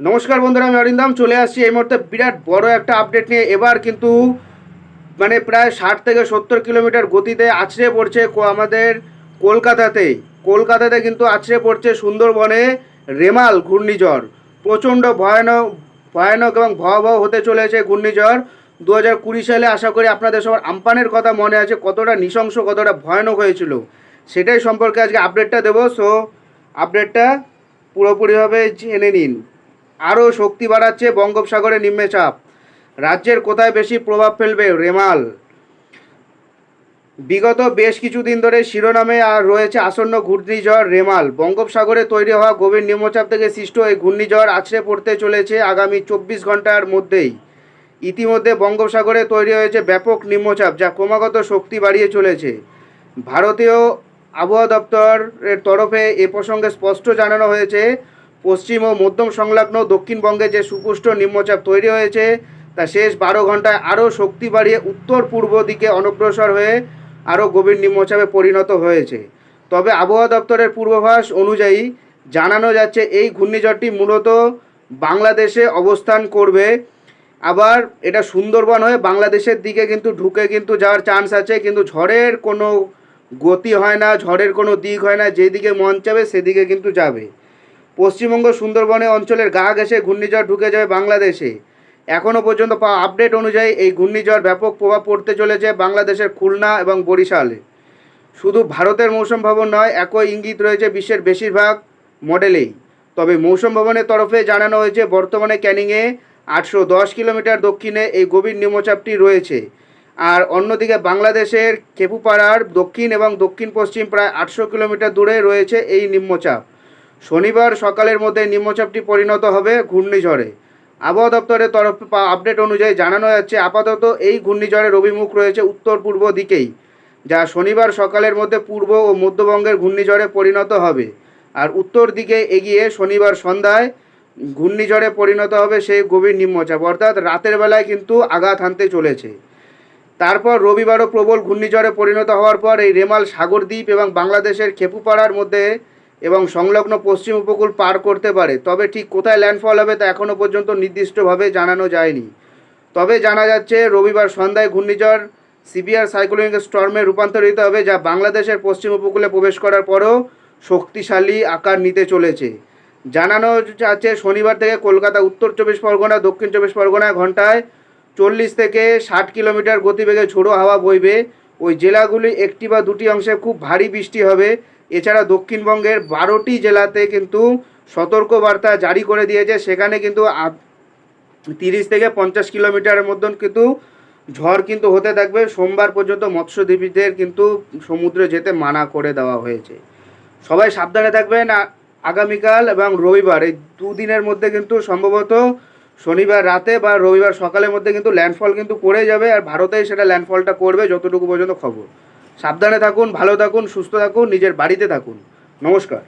নমস্কার বন্ধুরা, আমি অরিন্দম, চলে আসছি এই মুহূর্তে বিরাট বড় একটা আপডেট নিয়ে। এবার কিন্তু মানে প্রায় ষাট থেকে সত্তর কিলোমিটার গতিতে আছড়ে পড়ছে আমাদের কলকাতাতেই কলকাতাতে কিন্তু আছড়ে পড়ছে সুন্দরবনে রেমাল, ঘূর্ণিঝড়। প্রচণ্ড ভয়ানক ভয়ানক এবং ভয়াবহ হতে চলেছে ঘূর্ণিঝড়। দু হাজার কুড়ি সালে আশা করি আপনাদের সবার আমপানের কথা মনে আছে, কতটা নৃশংস, কতটা ভয়ানক হয়েছিল। সেটাই সম্পর্কে আজকে আপডেটটা দেবো। সো আপডেটটা পুরোপুরিভাবে জেনে নিন। আরও শক্তি বাড়াচ্ছে বঙ্গোপসাগরে নিম্নচাপ রাজ্যের কোথায় বেশি প্রভাব ফেলবে রেমাল? বিগত বেশ কিছুদিন ধরে শিরোনামে আর রয়েছে আসন্ন ঘূর্ণিঝড় রেমাল। বঙ্গোপসাগরে তৈরি হওয়া গভীর নিম্নচাপ থেকে সৃষ্ট এই ঘূর্ণিঝড় আছড়ে পড়তে চলেছে আগামী চব্বিশ ঘণ্টার মধ্যেই। ইতিমধ্যে বঙ্গোপসাগরে তৈরি হয়েছে ব্যাপক নিম্নচাপ, যা ক্রমাগত শক্তি বাড়িয়ে চলেছে। ভারতীয় আবহাওয়া দপ্তরের তরফে এ প্রসঙ্গে স্পষ্ট জানানো হয়েছে পশ্চিম ও মধ্যম সংলগ্ন দক্ষিণবঙ্গে যে সুপুষ্ট নিম্নচাপ তৈরি হয়েছে, তা শেষ বারো ঘন্টায় আরও শক্তি বাড়িয়ে উত্তর পূর্ব দিকে অনগ্রসর হয়ে আরও গভীর নিম্নচাপে পরিণত হয়েছে। তবে আবহাওয়া দপ্তরের পূর্বাভাস অনুযায়ী জানানো যাচ্ছে, এই ঘূর্ণিঝড়টি মূলত বাংলাদেশে অবস্থান করবে। আবার এটা সুন্দরবন হয়ে বাংলাদেশের দিকে কিন্তু ঢুকে কিন্তু যাওয়ার চান্স আছে, কিন্তু ঝড়ের কোনো গতি হয় না, ঝড়ের কোনো দিক হয় না, যেদিকে মন চাবে সেদিকে কিন্তু যাবে। পশ্চিমবঙ্গ সুন্দরবনে অঞ্চলের গা ঘেঁষে ঘূর্ণিঝড় ঢুকে যাবে বাংলাদেশে। এখনও পর্যন্ত পাওয়া আপডেট অনুযায়ী এই ঘূর্ণিঝড় ব্যাপক প্রভাব পড়তে চলেছে বাংলাদেশের খুলনা এবং বরিশালে। শুধু ভারতের মৌসুম ভবন নয়, একই ইঙ্গিত রয়েছে বিশ্বের বেশিরভাগ মডেলেই। তবে মৌসুম ভবনের তরফে জানানো হয়েছে, বর্তমানে ক্যানিংয়ে আটশো দশ কিলোমিটার দক্ষিণে এই গভীর নিম্নচাপটি রয়েছে। আর অন্যদিকে বাংলাদেশের কেপুপাড়ার দক্ষিণ এবং দক্ষিণ পশ্চিম প্রায় আটশো কিলোমিটার দূরে রয়েছে এই নিম্নচাপ। শনিবার সকালের মধ্যে নিম্নচাপটি পরিণত হবে ঘূর্ণিঝড়ে। আবহাওয়া দপ্তরের তরফ আপডেট অনুযায়ী জানানো যাচ্ছে, আপাতত এই ঘূর্ণিঝড়ের অভিমুখ রয়েছে উত্তর পূর্ব দিকেই, যা শনিবার সকালের মধ্যে পূর্ব ও মধ্যবঙ্গের ঘূর্ণিঝড়ে পরিণত হবে। আর উত্তর দিকে এগিয়ে শনিবার সন্ধ্যায় ঘূর্ণিঝড়ে পরিণত হবে সেই গভীর নিম্নচাপ, অর্থাৎ রাতের বেলায় কিন্তু আঘাত হানতে চলেছে। তারপর রবিবারও প্রবল ঘূর্ণিঝড়ে পরিণত হওয়ার পর এই রেমাল সাগরদ্বীপ এবং বাংলাদেশের খেপুপাড়ার মধ্যে এবং সংলগ্ন পশ্চিম উপকূল পার করতে পারে। তবে ঠিক কোথায় ল্যান্ডফল হবে তা এখনও পর্যন্ত নির্দিষ্টভাবে জানানো যায়নি। তবে জানা যাচ্ছে, রবিবার সন্ধ্যায় ঘূর্ণিঝড় সিভিয়ার সাইক্লোনিক স্টর্মে রূপান্তরিত হবে, যা বাংলাদেশের পশ্চিম উপকূলে প্রবেশ করার পরও শক্তিশালী আকার নিতে চলেছে। জানানো যাচ্ছে, শনিবার থেকে কলকাতা, উত্তর চব্বিশ পরগনা, দক্ষিণ চব্বিশ পরগনায় ঘন্টায় চল্লিশ থেকে ষাট কিলোমিটার গতিবেগে ঝোড়ো হাওয়া বইবে। ওই জেলাগুলি একটি বা দুটি অংশে খুব ভারী বৃষ্টি হবে এছাড়া দক্ষিণবঙ্গের বারোটি জেলাতে কিন্তু সতর্কবার্তা জারি করে দিয়েছে। সেখানে কিন্তু তিরিশ থেকে পঞ্চাশ কিলোমিটারের মতন কিন্তু ঝড় কিন্তু হতে থাকবে। সোমবার পর্যন্ত মৎস্যজীবীদের কিন্তু সমুদ্রে যেতে মানা করে দেওয়া হয়েছে। সবাই সাবধানে থাকবেন। আগামীকাল এবং রবিবার, এই দুদিনের মধ্যে কিন্তু সম্ভবত শনিবার রাতে বা রবিবার সকালের মধ্যে কিন্তু ল্যান্ডফল কিন্তু পড়ে যাবে। আর ভারতেই সেটা ল্যান্ডফলটা করবে, যতটুকু পর্যন্ত খবর। সাবধানে থাকুন ভালো থাকুন সুস্থ থাকুন নিজের বাড়িতে থাকুন। নমস্কার।